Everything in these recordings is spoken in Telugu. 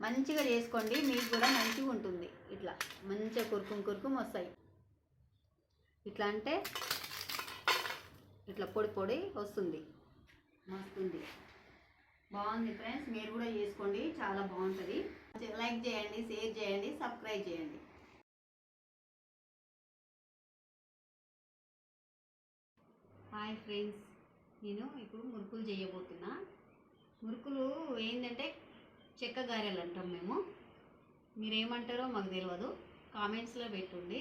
మంచిగా చేసుకోండి మీకు కూడా మంచిగా ఉంటుంది. ఇట్లా మంచిగా కురుకుం కురుకుం వస్తాయి. ఇట్లా అంటే ఇట్లా పొడి పొడి వస్తుంది. వస్తుంది. బాగుంది ఫ్రెండ్స్ మీరు కూడా చేసుకోండి చాలా బాగుంటుంది. లైక్ చేయండి షేర్ చేయండి సబ్స్క్రైబ్ చేయండి. హాయ్ ఫ్రెండ్స్ నేను ఇప్పుడు మురుకులు చేయబోతున్నా. మురుకులు ఏంటంటే చెక్క గారెలు అంటాం మేము. మీరేమంటారో మాకు తెలియదు కామెంట్స్లో పెట్టుండి.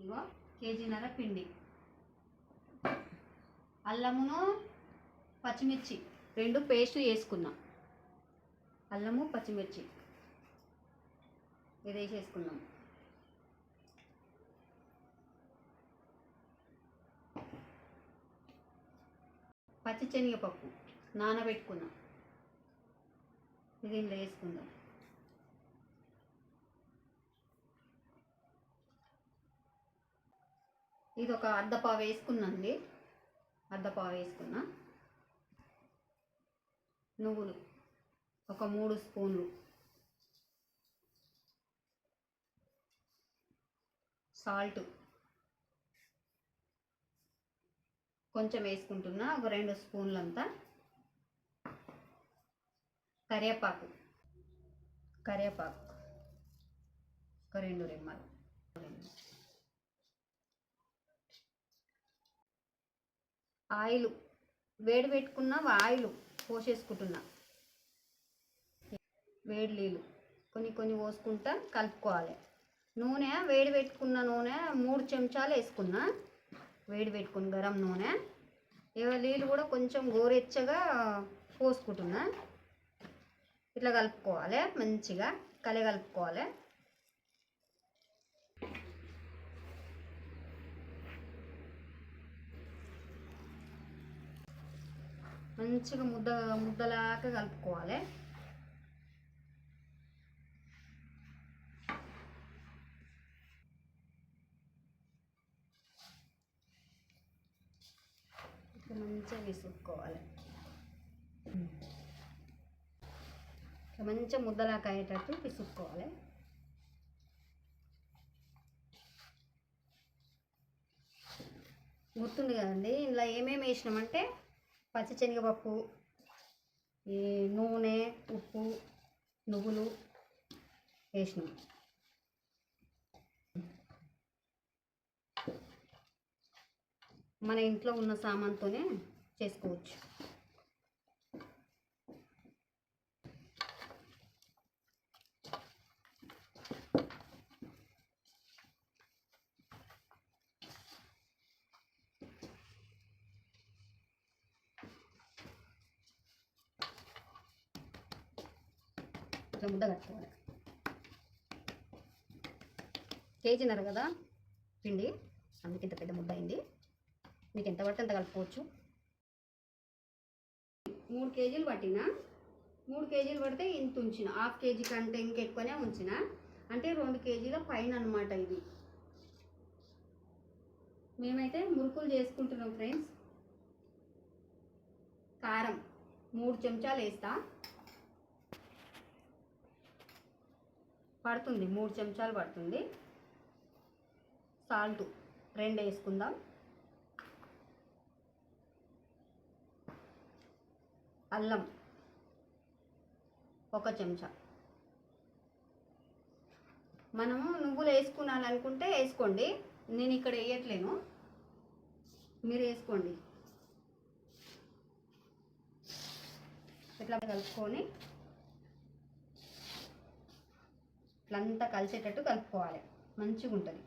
ఇగో కేజీన్నర పిండి. అల్లమును పచ్చిమిర్చి. రెండు పేస్ట్ వేసుకున్నాం అల్లము పచ్చిమిర్చి. ఇది వేసేసుకున్నాం. పచ్చి శనగపప్పు నానబెట్టుకున్నాం. ఇది ఇందులో వేసుకుందాం. ఇది ఒక అర్ధపావు వేసుకున్నాండి. అర్ధపావు వేసుకున్నా. నువ్వులు ఒక మూడు స్పూన్లు. సాల్ట్ కొంచెం వేసుకుంటున్నా. ఒక రెండు స్పూన్లంతా కరివేపాకు. కరివేపాకు. ఒక రెండు రెమ్మలు ఆయిల్. వేడి పెట్టుకున్న ఆయిల్ పోసేసుకుంటున్నా. వేడి నీళ్ళు. కొన్ని కొన్ని పోసుకుంటా కలుపుకోవాలి. నూనె వేడి పెట్టుకున్న నూనె మూడు చెంచాలు వేసుకున్నా. వేడి పెట్టుకుని గరం నూనె. ఇక నీళ్ళు కూడా కొంచెం గోరెచ్చగా పోసుకుంటున్నా. ఇట్లా కలుపుకోవాలి మంచిగా కలి కలుపుకోవాలి. మంచిగా ముద్ద ముద్దలాగా కలుపుకోవాలి. ఇట్లా మంచిగా విసుక్కోవాలి. మంచిగా ముద్దలాగా అయ్యేటట్టు పిసుక్కోవాలి. గుర్తుంది కదండి ఇందులో ఏమేమి వేసినామంటే పచ్చి శనగపప్పు ఈ నూనె ఉప్పు నువ్వులు వేసినాం. మన ఇంట్లో ఉన్న సామాన్తోనే చేసుకోవచ్చు. ఇట్లా ముద్ద కట్టుకోవాలి కేజీన్నర కదా పిండి? అందుకే ఇంత పెద్ద ముద్ద అయింది. మీకు ఎంత పడితే అంత కలుపుకోవచ్చు. మూడు కేజీలు పట్టినా? మూడు కేజీలు పడితే ఇంత ఉంచిన. హాఫ్ కేజీ కంటే ఇంకెక్కువనే ఉంచిన. అంటే రెండు కేజీల పైన అనమాట ఇది. మేమైతే మురుకులు చేసుకుంటున్నాం ఫ్రెండ్స్. కారం మూడు చెంచాలు వేస్తా. పడుతుంది. మూడు చెంచాలు పడుతుంది. సాల్ట్ రెండు వేసుకుందాం. అల్లం ఒక చెంచా. మనము నువ్వులు వేసుకున్నాను వేసుకోండి. నేను ఇక్కడ వేయట్లేను. మీరు వేసుకోండి. ఇట్లా కలుపుకొని ఇట్లంతా కలిసేటట్టు కలుపుకోవాలి. మంచిగా ఉంటుంది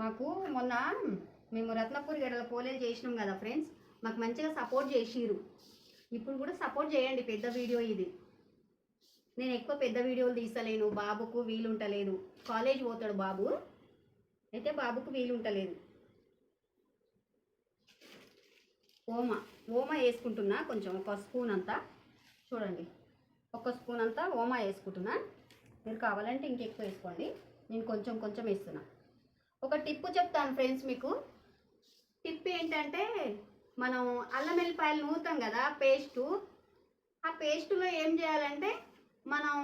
మాకు మొన్న మేము రత్నపూరి గడల పోలేలు చేసినాం కదా ఫ్రెండ్స్ మాకు మంచిగా సపోర్ట్ చేసిరు ఇప్పుడు కూడా సపోర్ట్ చేయండి పెద్ద వీడియో ఇది. నేను ఎక్కువ పెద్ద వీడియోలు తీసలేను బాబుకు వీలు ఉంటలేదు కాలేజ్ పోతాడు బాబు. అయితే బాబుకు వీలు ఉంటలేదు ఓమ ఓమ వేసుకుంటున్నా కొంచెం ఒక స్పూన్ అంతా. చూడండి. ఒక స్పూన్ అంతా ఓమా వేసుకుంటున్నా. మీరు కావాలంటే ఇంకెక్కువ వేసుకోండి. నేను కొంచెం కొంచెం వేస్తున్నా. ఒక టిప్పు చెప్తాను ఫ్రెండ్స్ మీకు. టిప్ ఏంటంటే మనం అల్లం వెల్లిపాయలు నూరుతాం కదా పేస్టు. ఆ పేస్టులో ఏం చేయాలంటే మనం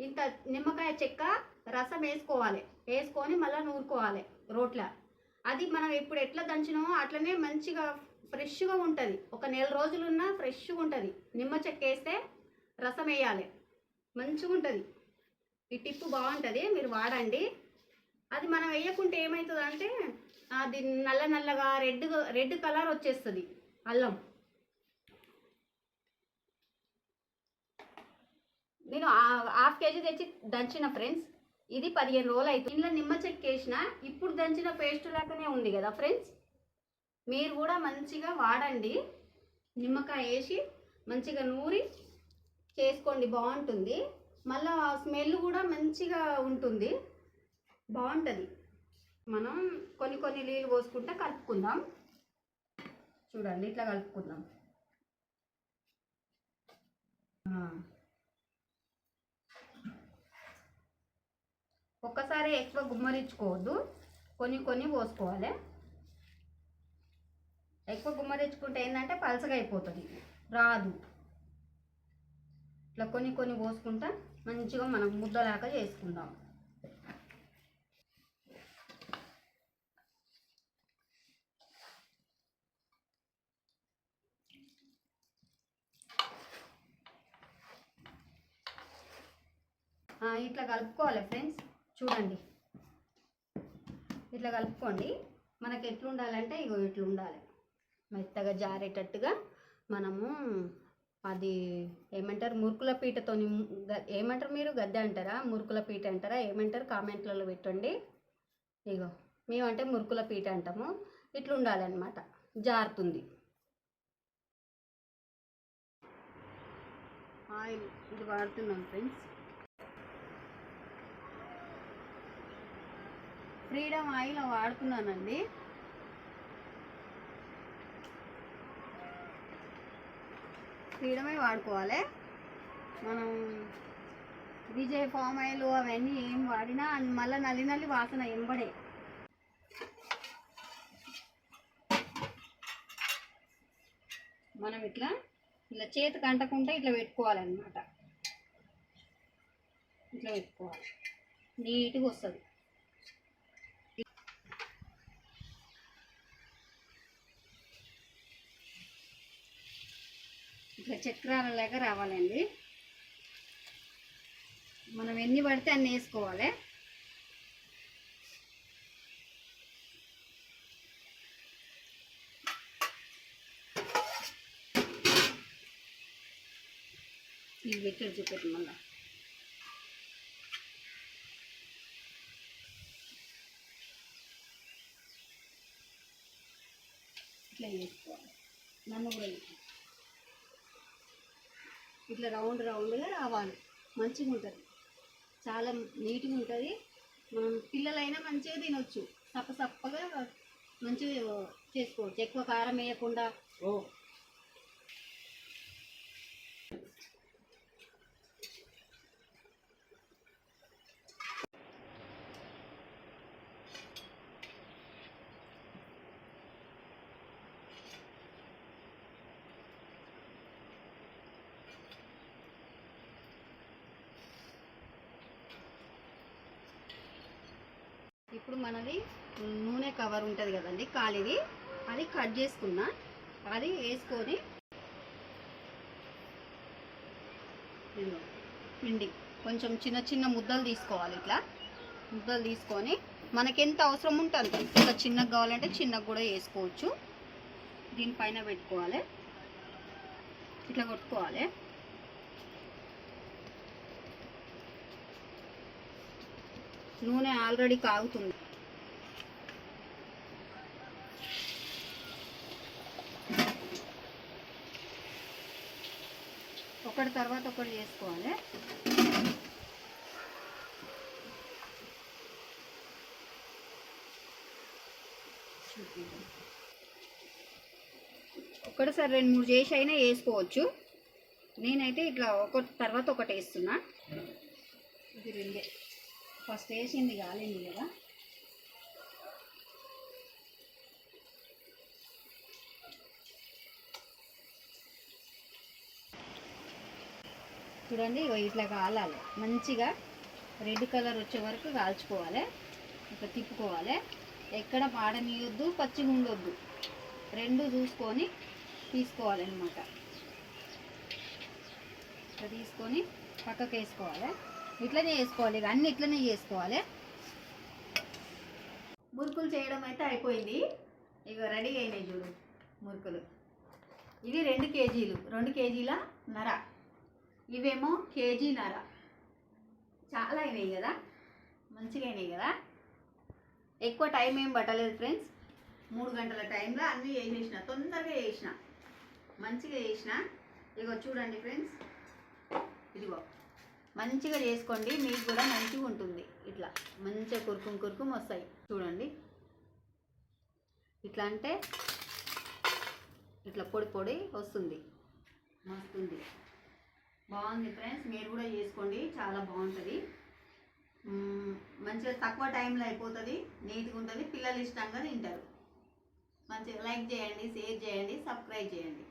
ఇంత నిమ్మకాయ చెక్క రసం వేసుకోవాలి. వేసుకొని మళ్ళీ నూరుకోవాలి రోట్ల. అది మనం ఇప్పుడు ఎట్లా దంచినామో అట్లనే మంచిగా ఫ్రెష్గా ఉంటుంది. ఒక నెల రోజులున్నా ఫ్రెష్గా ఉంటుంది. నిమ్మ చెక్క వేస్తే రసం వేయాలి. మంచిగా ఉంటుంది. ఈ టిప్పు బాగుంటుంది. మీరు వాడండి. అది మనం వేయకుంటే ఏమవుతుంది అంటే అది నల్ల నల్లగా రెడ్ రెడ్ కలర్ వచ్చేస్తుంది. అల్లం. నేను హాఫ్ కేజీ తెచ్చి దంచిన ఫ్రెండ్స్. ఇది పదిహేను రోజులు అవుతుంది ఇంట్లో నిమ్మ చెక్క వేసిన ఇప్పుడు దంచిన పేస్ట్ లాగానే ఉంది కదా ఫ్రెండ్స్. మీరు కూడా మంచిగా వాడండి. నిమ్మకాయ వేసి మంచిగా నూరి చేసుకోండి బాగుంటుంది. మళ్ళా స్మెల్ కూడా మంచిగా ఉంటుంది. బాగుంటుంది. మనం కొన్ని కొన్ని నీళ్ళు పోసుకుంటే కలుపుకుందాం. చూడండి ఇట్లా కలుపుకుందాం. ఒక్కసారి ఎక్కువ గుమ్మరించుకోవద్దు. కొన్ని కొన్ని పోసుకోవాలి. ఎక్కువ గుమ్మరించుకుంటే ఏంటంటే పలసగా అయిపోతుంది. రాదు. ఇట్లా కొన్ని కొన్ని పోసుకుంటా మంచిగా మనం ముద్దలాగా చేసుకుందాం. ఇట్లా కలుపుకోవాలి ఫ్రెండ్స్. చూడండి. ఇట్లా కలుపుకోండి. మనకి ఎట్లుండాలంటే ఇగో ఇట్లా ఉండాలి మెత్తగా జారేటట్టుగా మనము అది ఏమంటారు మురుకుల పీటతో ఏమంటారు మీరు? గద్దె అంటారా? మురుకుల పీట అంటారా? ఏమంటారు? కామెంట్లలో పెట్టండి. ఇగో మేమంటే మురుకుల పీట అంటాము. ఇట్లా ఉండాలన్నమాట జారుతుంది. ఆయిల్ ఇది వాడుతున్నాం ఫ్రెండ్స్. ఫ్రీడమ్ ఆయిల్ వాడుతున్నానండి. ఫ్రీడమే వాడుకోవాలి. మనం విజయ్ ఫామ్ ఆయిల్ అవన్నీ ఏం వాడినా మళ్ళీ నల్లి నల్లి వాసన ఎంబడే. మనం ఇట్లా ఇలా చేతికి అంటకుండా ఇట్లా పెట్టుకోవాలన్నమాట. ఇట్లా పెట్టుకోవాలి. నీట్గా వస్తుంది. ఇట్లా చక్రాల లాగా రావాలండి. మనం ఎన్ని పడితే అన్ని వేసుకోవాలి. ఇవి పెట్టాడు చూపెట్టు మళ్ళా. ఇట్లా చేసుకోవాలి నన్ను కూడా ఇట్లా. రౌండ్ రౌండ్గా రావాలి. మంచిగా ఉంటుంది. చాలా నీట్గా ఉంటుంది. మనం పిల్లలైనా మంచిగా తినొచ్చు. సప్ప సప్పగా మంచిగా చేసుకోవచ్చు. ఎక్కువ కారం వేయకుండా ఓ ఇప్పుడు మనది నూనె కవర్ ఉంటుంది కదండి ఖాళీది అది కట్ చేసుకున్నా అది వేసుకొని పిండి. కొంచెం చిన్న చిన్న ముద్దలు తీసుకోవాలి ఇట్లా. ముద్దలు తీసుకొని మనకి ఎంత అవసరం ఉంటుంది ఇంకా చిన్నగా కావాలంటే చిన్నగా కూడా వేసుకోవచ్చు. దీనిపైన పెట్టుకోవాలి. ఇట్లా కొట్టుకోవాలి. నూనె ఆల్రెడీ కాగుతుంది. ఒకటి తర్వాత ఒకటి చేసుకోవాలి. ఒకటిసారి రెండు మూడు చేసి అయినా వేసుకోవచ్చు. నేనైతే ఇట్లా ఒకటి తర్వాత ఒకటి వేస్తున్నా. ఇది రెండే. ఫస్ట్ వేసింది కాలేదు కదా. చూడండి ఇట్లా కాలాలి. మంచిగా రెడ్ కలర్ వచ్చే వరకు కాల్చుకోవాలి. ఇట్లా తిప్పుకోవాలి. ఎక్కడ పాడనీయొద్దు పచ్చిగా ఉండొద్దు రెండు చూసుకొని తీసుకోవాలన్నమాట ఇట్లా తీసుకొని పక్కకు వేసుకోవాలి ఇట్లనే చేసుకోవాలి ఇక అన్ని ఇట్లనే చేసుకోవాలి. మురుకులు చేయడం అయితే అయిపోయింది. ఇక రెడీ అయినాయి చూడు మురుకులు. ఇవి రెండు కేజీలు రెండు కేజీల నర. ఇవేమో కేజీ నర. చాలా అయినాయి కదా మంచిగా అయినాయి కదా. ఎక్కువ టైం ఏం పట్టలేదు ఫ్రెండ్స్. మూడు గంటల టైంలో అన్నీ వేసేసిన తొందరగా వేసిన. మంచిగా వేసిన. ఇగో చూడండి ఫ్రెండ్స్. ఇదిగో. మంచిగా చేసుకోండి మీకు కూడా మంచిగా ఉంటుంది. ఇట్లా మంచిగా కురుకుం కురుకుం వస్తాయి. చూడండి. ఇట్లా అంటే ఇట్లా పొడి పొడి వస్తుంది. మస్తుంది. బాగుంది ఫ్రెండ్స్. మీరు కూడా చేసుకోండి. చాలా బాగుంటుంది. మంచిగా తక్కువ టైంలో అయిపోతుంది. నీట్గా ఉంటుంది. పిల్లలు ఇష్టంగా తింటారు. మంచిగా లైక్ చేయండి షేర్ చేయండి సబ్స్క్రైబ్ చేయండి.